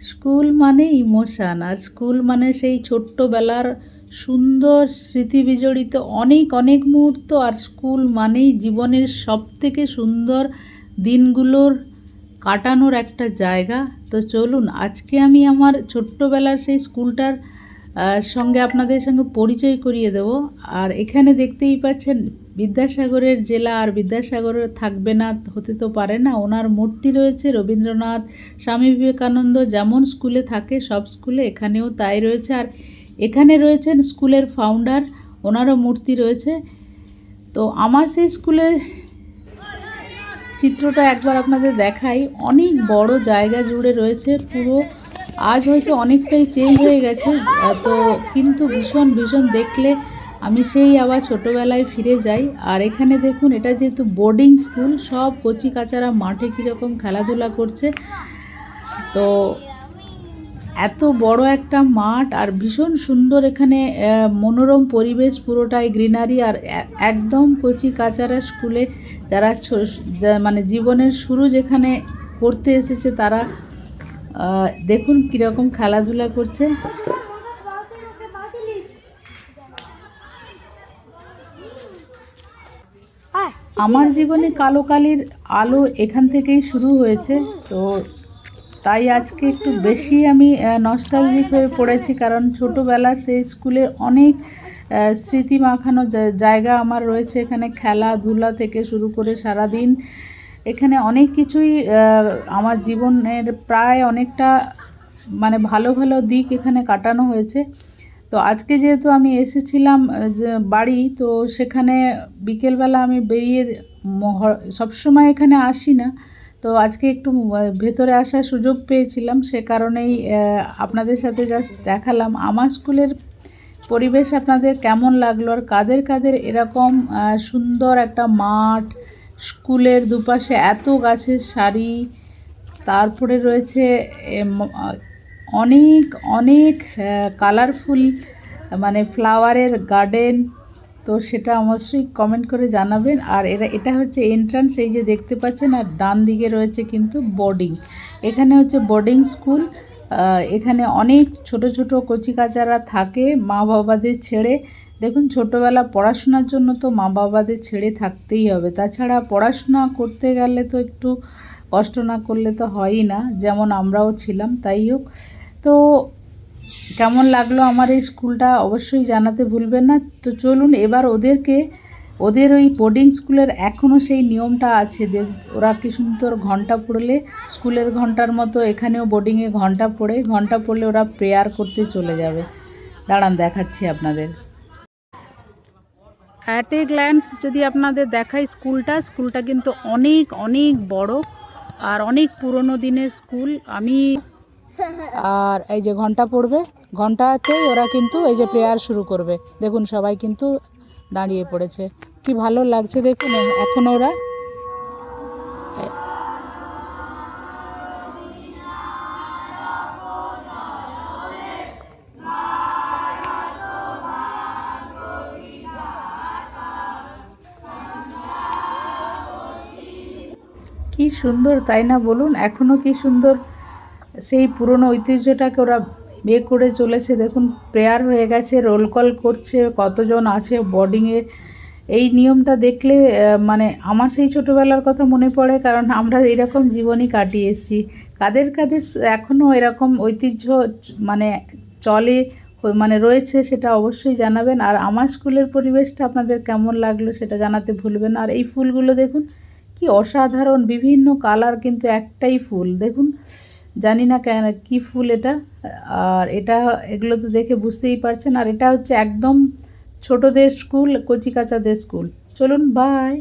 School মানে emotion, আর school মানে সেই ছোট্টবেলার সুন্দর স্মৃতি বিজড়িত অনেক অনেক মুহূর্ত, আর স্কুল মানেই জীবনের সব থেকে সুন্দর দিনগুলোর কাটানোর একটা জায়গা। তো চলুন, আজকে আমি আমার ছোট্টবেলার সেই স্কুলটার সঙ্গে আপনাদের সঙ্গে পরিচয় করিয়ে দেব। আর এখানে দেখতেই পাচ্ছেন বিদ্যাসাগরের জেলা আর বিদ্যাসাগর থাকবে না, হতে তো পারে না। ওনার মূর্তি রয়েছে রবীন্দ্রনাথ, স্বামী বিবেকানন্দ যেমন স্কুলে থাকে, সব স্কুলে এখানেও তাই রয়েছে। আর এখানে রয়েছেন স্কুলের ফাউন্ডার ওনারও মূর্তি রয়েছে। তো আমার সেই স্কুলের চিত্রটা একবার আপনাদের দেখাই। অনেক বড় জায়গা জুড়ে রয়েছে, পুরো আজ হয়তো অনেকটাই চেঞ্জ হয়ে গেছে তো কিন্তু ভীষণ ভীষণ দেখলে আমি সেই আবার ছোটোবেলায় ফিরে যাই। আর এখানে দেখুন, এটা যেহেতু বোর্ডিং স্কুল সব কচি কাচারা মাঠে কীরকম খেলাধুলা করছে। তো এত বড় একটা মাঠ আর ভীষণ সুন্দর এখানে মনোরম পরিবেশ, পুরোটাই গ্রিনারি আর একদম কচি কাচারা স্কুলে যারা মানে জীবনের শুরু যেখানে করতে এসেছে তারা দেখুন কীরকম খেলাধুলা করছে। আমার জীবনে কালো কালির আলো এখান থেকেই শুরু হয়েছে, তো তাই আজকে একটু বেশি আমি নস্টালজিক হয়ে পড়েছি কারণ ছোটোবেলার সেই স্কুলে অনেক স্মৃতি মাখানো জায়গা আমার রয়েছে এখানে খেলাধুলা থেকে শুরু করে সারা দিন এখানে অনেক কিছুই আমার জীবনের প্রায় অনেকটা মানে ভালো ভালো দিক এখানে কাটানো হয়েছে। তো আজকে যেহেতু আমি এসেছিলাম বাড়ি, তো সেখানে বিকেলবেলা আমি বেরিয়ে সবসময় এখানে আসি না। তো আজকে একটু ভেতরে আসার সুযোগ পেয়েছিলাম, সে কারণেই আপনাদের সাথে জাস্ট দেখালাম। আমার স্কুলের পরিবেশ আপনাদের কেমন লাগল আর কাদের কাদের এরকম সুন্দর একটা মাঠ, স্কুলের দুপাশে এত গাছের সারি, তারপরে রয়েছে অনেক অনেক কালারফুল মানে ফ্লাওয়ারের গার্ডেন তো সেটা অবশ্যই কমেন্ট করে জানাবেন। আর এরা, এটা হচ্ছে এন্ট্রান্স এই যে দেখতে পাচ্ছেন, আর ডান দিকে রয়েছে কিন্তু বোর্ডিং এখানে হচ্ছে বোর্ডিং স্কুল এখানে অনেক ছোট ছোট কচিকাচারা থাকে মা বাবাদের ছেড়ে। দেখুন, ছোটোবেলা পড়াশোনার জন্য তো মা বাবাদের ছেড়ে থাকতেই হবে। তাছাড়া পড়াশোনা করতে গেলে তো একটু কষ্ট না করলে তো হয়ই না, যেমন আমরাও ছিলাম, তাই হোক। তো কেমন লাগল আমার এই স্কুলটা অবশ্যই জানাতে ভুলবেন না। তো চলুন এবার ওদেরকে, ওদের ওই বোর্ডিং স্কুলের এখনও সেই নিয়মটা আছে ওরা কি সুন্দর ঘণ্টা পড়লে, স্কুলের ঘণ্টার মতো এখানেও বোর্ডিংয়ে ঘণ্টা পড়ে, ঘণ্টা পড়লে ওরা প্রেয়ার করতে চলে যাবে। দাঁড়ান, দেখাচ্ছি আপনাদের। অ্যাট এ গ্ল্যান্স যদি আপনাদের দেখাই স্কুলটা স্কুলটা কিন্তু অনেক অনেক বড় আর অনেক পুরনো দিনের স্কুল। আমি আর এই যে ঘণ্টা পড়বে ঘন্টাতে ওরা কিন্তু এই যে প্রেয়ার শুরু করবে। দেখুন, সবাই কিন্তু দাঁড়িয়ে পড়েছে। কি ভালো লাগছে দেখুন এখন ওরা কি সুন্দর, তাই না বলুন? এখনও কি সুন্দর সেই পুরনো ঐতিহ্যটাকে ওরা বিয়ে করে চলেছে। দেখুন, প্রেয়ার হয়ে গেছে রোল কল করছে, কতজন আছে বোর্ডিংয়ে এই নিয়মটা দেখলে মানে আমার সেই ছোটোবেলার কথা মনে পড়ে, কারণ আমরা এরকম জীবনই কাটিয়ে এসেছি। কাদের কাদের এখনও এরকম ঐতিহ্য মানে চলে মানে রয়েছে সেটা অবশ্যই জানাবেন। আর আমার স্কুলের পরিবেশটা আপনাদের কেমন লাগল সেটা জানাতে ভুলবেন আর এই ফুলগুলো দেখুন, কি অসাধারণ, বিভিন্ন কালার কিন্তু একটাই ফুল। দেখুন জানি না কেন, কি ফুল এটা? আর এটা এগুলো তো দেখে বুঝতেই পারছেন। আর এটা হচ্ছে একদম ছোটদের স্কুল, কচিকাচাদের স্কুল। চলুন বাই